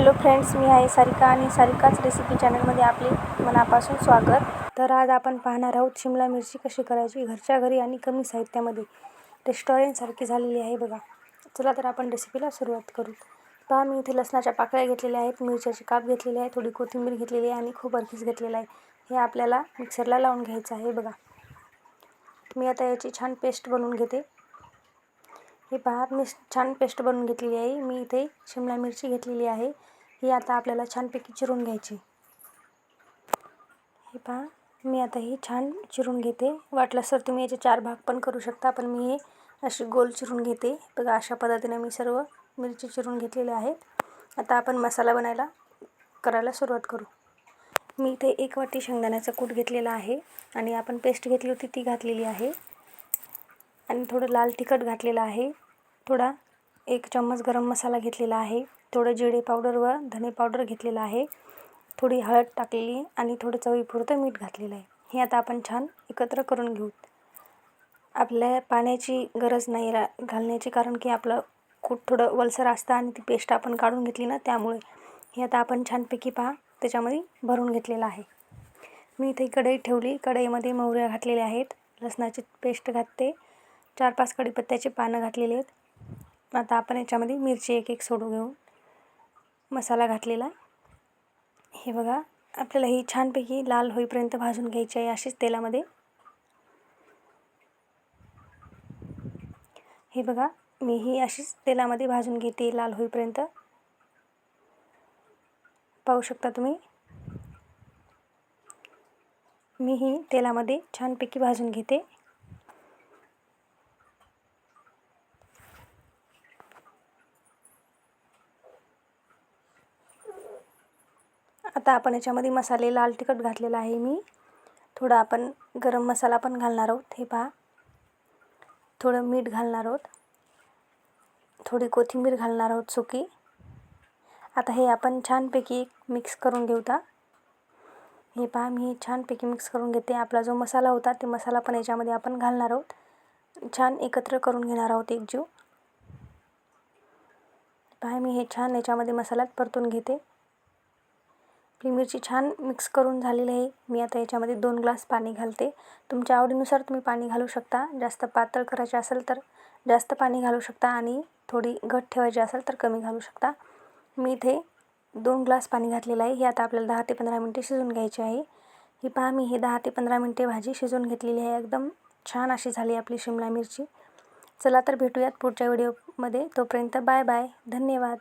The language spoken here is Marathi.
हॅलो फ्रेंड्स मी आहे सारिका आणि सारिकाच रेसिपी चॅनलमध्ये आपले मनापासून स्वागत. तर आज आपण पाहणार आहोत शिमला मिरची कशी करायची घरच्या घरी आणि कमी साहित्यामध्ये. रेस्टॉरंटसारखी झालेली आहे बघा. चला तर आपण रेसिपीला सुरुवात करू. पहा मी इथे लसणाच्या पाकळ्या घेतलेल्या आहेत मिरच्याचे काप घेतलेले आहे थोडी कोथिंबीर घेतलेली आहे आणि खूप अर्खीस घेतलेला आहे. हे आपल्याला मिक्सरला लावून घ्यायचं आहे बघा. मी आता याची छान पेस्ट बनवून घेते. हे पहा मी छान पेस्ट बनवून घेतलेली आहे. मी इथे शिमला मिरची घेतलेली आहे. ही आता आपल्याला छानपैकी चिरून घ्यायची. हे पहा मी आता ही छान चिरून घेते. वाटलं तर तुम्ही याचे चार भाग पण करू शकता. पण मी हे अशी गोल चिरून घेते. बघा अशा पद्धतीने मी सर्व मिरची चिरून घेतलेल्या आहेत. आता आपण मसाला बनायला करायला सुरुवात करू. मी इथे एक वाटी शेंगदाण्याचा कूट घेतलेला आहे. आणि आपण पेस्ट घेतली होती ती घातलेली आहे. आणि थोडं लाल तिखट घातलेलं आहे. थोडा एक चम्मच गरम मसाला घेतलेला आहे. थोडं जिरे पावडर व धने पावडर घेतलेलं आहे. थोडी हळद टाकलेली आणि थोडं चवीपुरतं मीठ घातलेलं आहे. हे आता आपण छान एकत्र करून घेऊ. आपल्या पाण्याची गरज नाही रा घालण्याची कारण की आपलं खूप थोडं वलसर असतं आणि ती पेस्ट आपण काढून घेतली ना त्यामुळे. हे आता आपण छानपैकी पहा त्याच्यामध्ये भरून घेतलेलं आहे. मी इथे कढई ठेवली. कढईमध्ये मोहऱ्या घातलेल्या आहेत. लसणाची पेस्ट घातते. चार पाच कढीपत्त्याचे पानं घातलेले आहेत. आता आपण याच्यामध्ये मिरची एक एक सोडू घेऊन मसाला घातलेला. हे बघा आपल्याला ही छानपैकी लाल होईपर्यंत भाजून घ्यायची आहे अशीच तेलामध्ये. हे बघा मी ही अशीच तेलामध्ये भाजून घेते लाल होईपर्यंत. पाहू शकता तुम्ही? मी ही तेलामध्ये छानपैकी भाजून घेते. आता आपण याच्यामध्ये मसाले लाल तिखट घातलेला आहे मी. थोडा आपण गरम मसाला पण घालणार आहोत हे पहा. थोडं मीठ घालणार आहोत. थोडी कोथिंबीर घालणार आहोत सुकी. आता हे आपण छानपैकी मिक्स करून घेऊता. हे पहा मी छानपैकी मिक्स करून घेते. आपला जो मसाला होता ते मसाला पण याच्यामध्ये आपण घालणार आहोत. छान एकत्र करून घेणार आहोत एक जीव. पहा मी हे छान याच्यामध्ये मसाल्यात परतून घेते. आपली मिरची छान मिक्स करून झालेली आहे. मी आता याच्यामध्ये दोन ग्लास पाणी घालते. तुमच्या आवडीनुसार तुम्ही पाणी घालू शकता. जास्त पातळ करायचे असेल तर जास्त पाणी घालू शकता आणि थोडी घट ठेवायची असेल तर कमी घालू शकता. मी इथे दोन ग्लास पाणी घातलेलं आहे. हे आता आपल्याला दहा ते पंधरा मिनटे शिजून घ्यायची आहे. ही पहा मी हे दहा ते पंधरा मिनटे भाजी शिजवून घेतलेली आहे. एकदम छान अशी झाली आपली शिमला मिरची. चला तर भेटूयात पुढच्या व्हिडिओमध्ये तोपर्यंत बाय बाय. धन्यवाद.